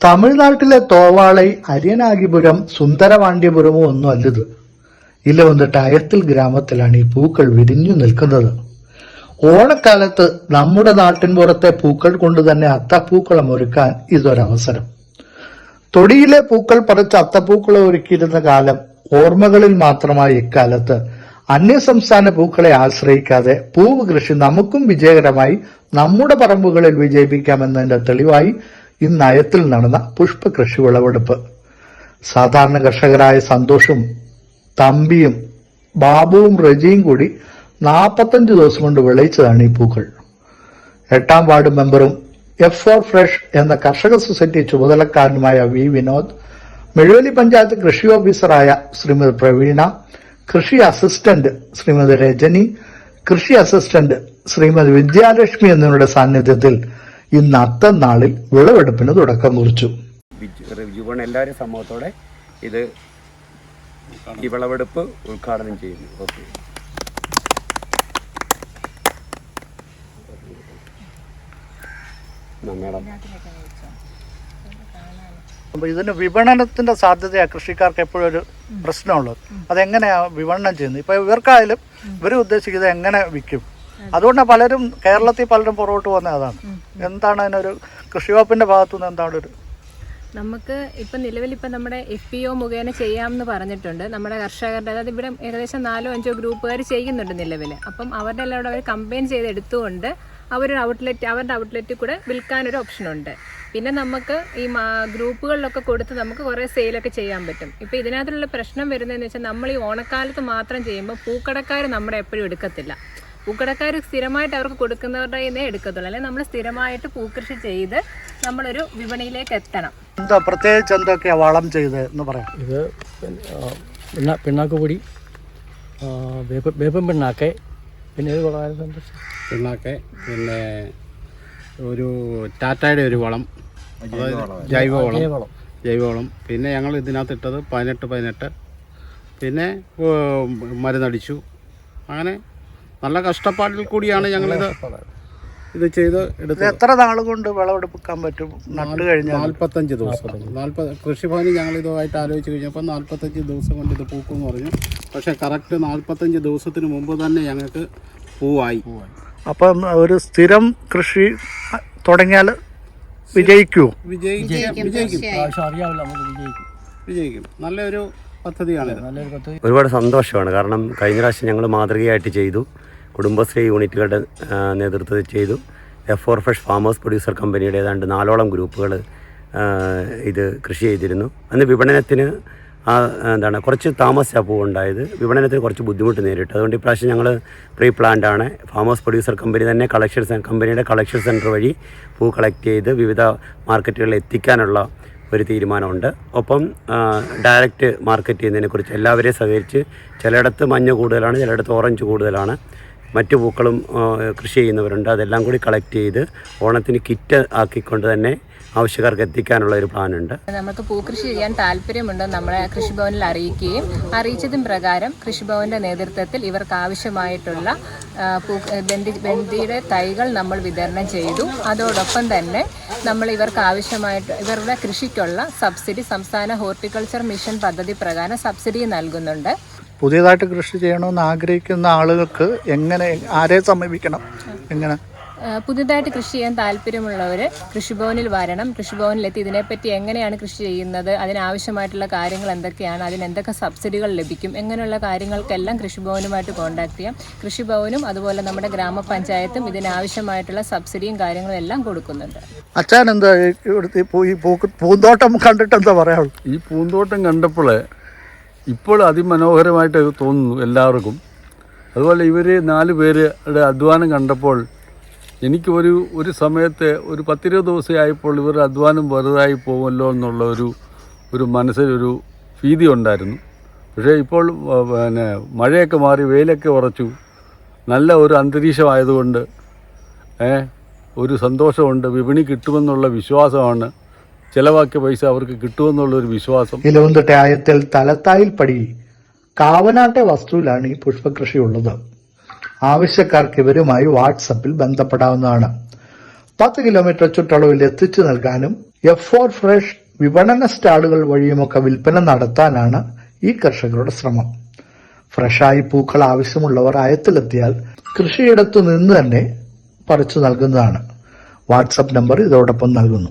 തമിഴ്നാട്ടിലെ തോവാളൈ അരിയനാകിപുരം സുന്ദരവാണ്ടിപുരമോ ഒന്നും അല്ലത്. ഇല്ല വന്നിട്ട് അയത്തിൽ ഗ്രാമത്തിലാണ് ഈ പൂക്കൾ വിരിഞ്ഞു നിൽക്കുന്നത്. ഓണക്കാലത്ത് നമ്മുടെ നാട്ടിൻ പുറത്തെ പൂക്കൾ കൊണ്ട് തന്നെ അത്തപ്പൂക്കളം ഒരുക്കാൻ ഇതൊരവസരം. തൊടിയിലെ പൂക്കൾ പറിച്ച് അത്തപ്പൂക്കളം ഒരുക്കിയിരുന്ന കാലം ഓർമ്മകളിൽ മാത്രമായി ഇക്കാലത്ത് അന്യസംസ്ഥാന പൂക്കളെ ആശ്രയിക്കാതെ പൂവ് കൃഷി നമുക്കും വിജയകരമായി നമ്മുടെ പറമ്പുകളിൽ വിജയിപ്പിക്കാമെന്നതിന്റെ തെളിവായി ഇന്ന് നയത്തിൽ നടന്ന പുഷ്പകൃഷി വിളവെടുപ്പ്. സാധാരണ കർഷകരായ സന്തോഷും തമ്പിയും ബാബുവും റജിയും കൂടി നാൽപ്പത്തഞ്ച് ദിവസം കൊണ്ട് വിളയിച്ചതാണ് ഈ പൂക്കൾ. എട്ടാം വാർഡ് മെമ്പറും എഫ് ഫോർ ഫ്രഷ് എന്ന കർഷക സൊസൈറ്റി ചുമതലക്കാരനുമായ വി വിനോദ് മെഴുവലി പഞ്ചായത്ത് കൃഷി ഓഫീസറായ ശ്രീമതി പ്രവീണ കൃഷി അസിസ്റ്റന്റ് ശ്രീമതി രജനി കൃഷി അസിസ്റ്റന്റ് ശ്രീമതി വിദ്യാലക്ഷ്മി എന്നിവരുടെ സാന്നിധ്യത്തിൽ ഇന്ന് അത്തം നാളിൽ വിളവെടുപ്പിന് തുടക്കം കുറിച്ചു. വിജുവൺ എല്ലാവരും സമൂഹത്തോടെ ഇത് ഈ വിളവെടുപ്പ് ഉദ്ഘാടനം ചെയ്യുന്നു. ഓക്കെ. മേഡം? അപ്പൊ ഇതിന് വിപണനത്തിന്റെ സാധ്യതയാ കൃഷിക്കാർക്ക് എപ്പോഴും ഒരു പ്രശ്നമുള്ളത്. അതെങ്ങനെയാ വിപണനം ചെയ്യുന്നത്? ഇപ്പൊ ഇവർക്കായാലും ഇവർ ഉദ്ദേശിക്കുന്നത് എങ്ങനെ വിൽക്കും? അതുകൊണ്ടാണ് പലരും കേരളത്തിൽ പലരും പുറകോട്ട് പോകുന്നത് അതാണ്. എന്താണ് അതിനൊരു കൃഷി വകുപ്പിന്റെ ഭാഗത്തുനിന്ന് എന്താണ് ഒരു നമുക്ക് ഇപ്പം നിലവിൽ ഇപ്പം നമ്മുടെ എഫ് പി ഒ മുഖേന ചെയ്യാമെന്ന് പറഞ്ഞിട്ടുണ്ട്. നമ്മുടെ കർഷകരുടെ അതായത് ഇവിടെ ഏകദേശം നാലോ അഞ്ചോ ഗ്രൂപ്പുകാർ ചെയ്യുന്നുണ്ട് നിലവിൽ അപ്പം അവരുടെ എല്ലാം കൂടെ അവർ കമ്പയിൻ ചെയ്ത് എടുത്തുകൊണ്ട് അവരൊരു ഔട്ട്ലെറ്റ് അവരുടെ ഔട്ട്ലെറ്റിൽ കൂടെ വിൽക്കാനൊരു ഓപ്ഷനുണ്ട് പിന്നെ നമുക്ക് ഈ ഗ്രൂപ്പുകളിലൊക്കെ കൊടുത്ത് നമുക്ക് കുറേ സെയിലൊക്കെ ചെയ്യാൻ പറ്റും. ഇപ്പോൾ ഇതിനകത്തുള്ള പ്രശ്നം വരുന്നതെന്ന് വെച്ചാൽ നമ്മൾ ഈ ഓണക്കാലത്ത് മാത്രം ചെയ്യുമ്പോൾ പൂക്കടക്കാർ നമ്മുടെ എപ്പോഴും എടുക്കത്തില്ല. പൂക്കടക്കാർ സ്ഥിരമായിട്ട് അവർക്ക് കൊടുക്കുന്നവരുടെ കയ്യിൽ എടുക്കത്തുള്ളൂ. അല്ലെങ്കിൽ നമ്മൾ സ്ഥിരമായിട്ട് പൂക്കൃഷി ചെയ്ത് നമ്മളൊരു വിപണിയിലേക്ക് എത്തണം. എന്താ പ്രത്യേകിച്ച് എന്തൊക്കെയാ വളം ചെയ്ത് എന്ന് പറയാം. ഇത് പിന്നെ, പിണ്ണാക്ക് പൊടി വേപ്പം പിണ്ണാക്ക് പിന്നെ ഏത് വളമായിരുന്നു? പിണ്ണാക്ക് പിന്നെ ഒരു ടാറ്റയുടെ ഒരു വളം ജൈവ ജൈവവളം ജൈവവളം. ജൈവവളം പിന്നെ ഞങ്ങൾ ഇതിനകത്ത് ഇട്ടത് പതിനെട്ട് പതിനെട്ട്. പിന്നെ മരുന്നടിച്ചു. അങ്ങനെ നല്ല കഷ്ടപ്പാടിൽ കൂടിയാണ് ഞങ്ങളിത് ഇത് ചെയ്ത് എടുത്ത് എത്ര നാൾ കൊണ്ട് വിളവെടുപ്പിക്കാൻ പറ്റും? നട്ട് കഴിഞ്ഞാൽ നാൽപ്പത്തഞ്ച് ദിവസം. നാൽപ്പത് കൃഷിഭവനിൽ ഞങ്ങൾ ഇതുമായിട്ട് ആലോചിച്ച് കഴിഞ്ഞപ്പോൾ നാൽപ്പത്തഞ്ച് ദിവസം കൊണ്ട് ഇത് പൂക്കും പറഞ്ഞു. പക്ഷേ കറക്റ്റ് നാൽപ്പത്തഞ്ച് ദിവസത്തിന് മുമ്പ് തന്നെ ഞങ്ങൾക്ക് പൂവായി. അപ്പം ഒരു സ്ഥിരം കൃഷി തുടങ്ങിയാൽ വിജയിക്കൂ. വിജയിക്കും. വിജയിക്കും. നമുക്ക് വിജയിക്കും. വിജയിക്കും. നല്ലൊരു പദ്ധതിയാണ് നല്ലൊരു പദ്ധതി. ഒരുപാട് സന്തോഷമാണ്. കാരണം കഴിഞ്ഞ പ്രാവശ്യം ഞങ്ങൾ മാതൃകയായിട്ട് ചെയ്തു. കുടുംബശ്രീ യൂണിറ്റുകളുടെ നേതൃത്വത്തിൽ ചെയ്തു. F four fresh farmers producer കമ്പനിയുടെ ഏതാണ്ട് നാലോളം ഗ്രൂപ്പുകൾ ഇത് കൃഷി ചെയ്തിരുന്നു. അന്ന് വിപണനത്തിന് ആ, എന്താണ് കുറച്ച് താമസിച്ച പൂ ഉണ്ടായത് വിപണനത്തിന് കുറച്ച് ബുദ്ധിമുട്ട് നേരിട്ടു. അതുകൊണ്ട് ഇപ്രാവശ്യം ഞങ്ങൾ പ്രീ പ്ലാന്റാണ് ആണ് ഫാമേഴ്സ് പ്രൊഡ്യൂസർ കമ്പനി തന്നെ കളക്ഷൻ കമ്പനിയുടെ കളക്ഷൻ സെന്റർ വഴി പൂ കളക്ട് ചെയ്ത് വിവിധ മാർക്കറ്റുകളിൽ എത്തിക്കാനുള്ള ഒരു തീരുമാനമുണ്ട്. ഒപ്പം ഡയറക്റ്റ് മാർക്കറ്റ് ചെയ്യുന്നതിനെക്കുറിച്ച് എല്ലാവരെയും സഹകരിച്ച് ചിലയിടത്ത് മഞ്ഞ കൂടുതലാണ് ചിലയിടത്ത് ഓറഞ്ച് കൂടുതലാണ്. മറ്റു പൂക്കളും കൃഷി ചെയ്യുന്നവരുണ്ട്. അതെല്ലാം കൂടി കളക്ട് ചെയ്ത് ഓണത്തിന് കിറ്റ് ആക്കിക്കൊണ്ട് തന്നെ ആവശ്യക്കാർക്ക് എത്തിക്കാനുള്ള ഒരു പ്ലാനുണ്ട് നമുക്ക് പൂക്കൃഷി ചെയ്യാൻ താല്പര്യമുണ്ട് നമ്മളെ കൃഷിഭവനിൽ അറിയിക്കുകയും അറിയിച്ചതും പ്രകാരം കൃഷിഭവന്റെ നേതൃത്വത്തിൽ ഇവർക്ക് ആവശ്യമായിട്ടുള്ള ബന്ദി ബന്ദിയുടെ തൈകൾ നമ്മൾ വിതരണം ചെയ്തു. അതോടൊപ്പം തന്നെ നമ്മൾ ഇവർക്ക് ആവശ്യമായിട്ട് ഇവരുടെ കൃഷിക്കുള്ള സബ്സിഡി സംസ്ഥാന ഹോർട്ടിക്കൾച്ചർ മിഷൻ പദ്ധതി പ്രകാരം സബ്സിഡി നൽകുന്നുണ്ട്. പുതിയതായിട്ട് കൃഷി ചെയ്യണമെന്ന് ആഗ്രഹിക്കുന്ന ആളുകൾക്ക് എങ്ങനെ ആരെ സമീപിക്കണം? എങ്ങനെ? പുതിയതായിട്ട് കൃഷി ചെയ്യാൻ താല്പര്യമുള്ളവർ കൃഷിഭവനിൽ വരണം. കൃഷിഭവനിലെത്തി ഇതിനെപ്പറ്റി എങ്ങനെയാണ് കൃഷി ചെയ്യുന്നത്? അതിനാവശ്യമായിട്ടുള്ള കാര്യങ്ങൾ എന്തൊക്കെയാണ്? അതിന് എന്തൊക്കെ സബ്സിഡികൾ ലഭിക്കും? എങ്ങനെയുള്ള കാര്യങ്ങൾക്കെല്ലാം കൃഷിഭവനുമായിട്ട് കോൺടാക്ട് ചെയ്യാം. കൃഷിഭവനും അതുപോലെ നമ്മുടെ ഗ്രാമപഞ്ചായത്തും ഇതിനാവശ്യമായിട്ടുള്ള സബ്സിഡിയും കാര്യങ്ങളും എല്ലാം കൊടുക്കുന്നുണ്ട്. അച്ഛൻ എന്താ ഇവിടുത്തെ ഈ പൂന്തോട്ടം കണ്ടിട്ട് എന്താ പറയാ? ഈ പൂന്തോട്ടം കണ്ടപ്പോൾ ഇപ്പോൾ അതിമനോഹരമായിട്ട് തോന്നുന്നു എല്ലാവർക്കും. അതുപോലെ ഇവർ നാല് പേരുടെ അധ്വാനം കണ്ടപ്പോൾ എനിക്ക് ഒരു ഒരു സമയത്ത് ഒരു പത്തിരുപത് ദിവസം ആയപ്പോൾ ഇവരുടെ അധ്വാനം വെറുതായി പോകുമല്ലോ എന്നുള്ള ഒരു ഒരു മനസ്സിലൊരു ഭീതി ഉണ്ടായിരുന്നു. പക്ഷേ ഇപ്പോൾ പിന്നെ മഴയൊക്കെ മാറി വെയിലൊക്കെ ഉറച്ചു. നല്ല ഒരു അന്തരീക്ഷമായതുകൊണ്ട് ഒരു സന്തോഷമുണ്ട് വിപണി കിട്ടുമെന്നുള്ള വിശ്വാസമാണ് ചിലവാക്കിയ പൈസ അവർക്ക് കിട്ടുമെന്നുള്ള ഒരു വിശ്വാസം. ഇലവുന്തട്ടെ ആയത്തിൽ തലത്തായിൽ പടി കാവനാട്ടെ വസ്തുവിലാണ് ഈ പുഷ്പകൃഷി ഉള്ളത് ആവശ്യക്കാർക്ക് ഇവരുമായി വാട്സപ്പിൽ ബന്ധപ്പെടാവുന്നതാണ്. പത്ത് കിലോമീറ്റർ ചുറ്റളവിൽ എത്തിച്ചു നൽകാനും എഫ് ഫോർ ഫ്രഷ് വിപണന സ്റ്റാളുകൾ വഴിയുമൊക്കെ വിൽപ്പന നടത്താനാണ് ഈ കർഷകരുടെ ശ്രമം. ഫ്രഷായി പൂക്കൾ ആവശ്യമുള്ളവർ അയത്തിലെത്തിയാൽ കൃഷിയിടത്തു നിന്ന് തന്നെ പറിച്ചു നൽകുന്നതാണ്. വാട്സപ്പ് നമ്പർ ഇതോടൊപ്പം നൽകുന്നു.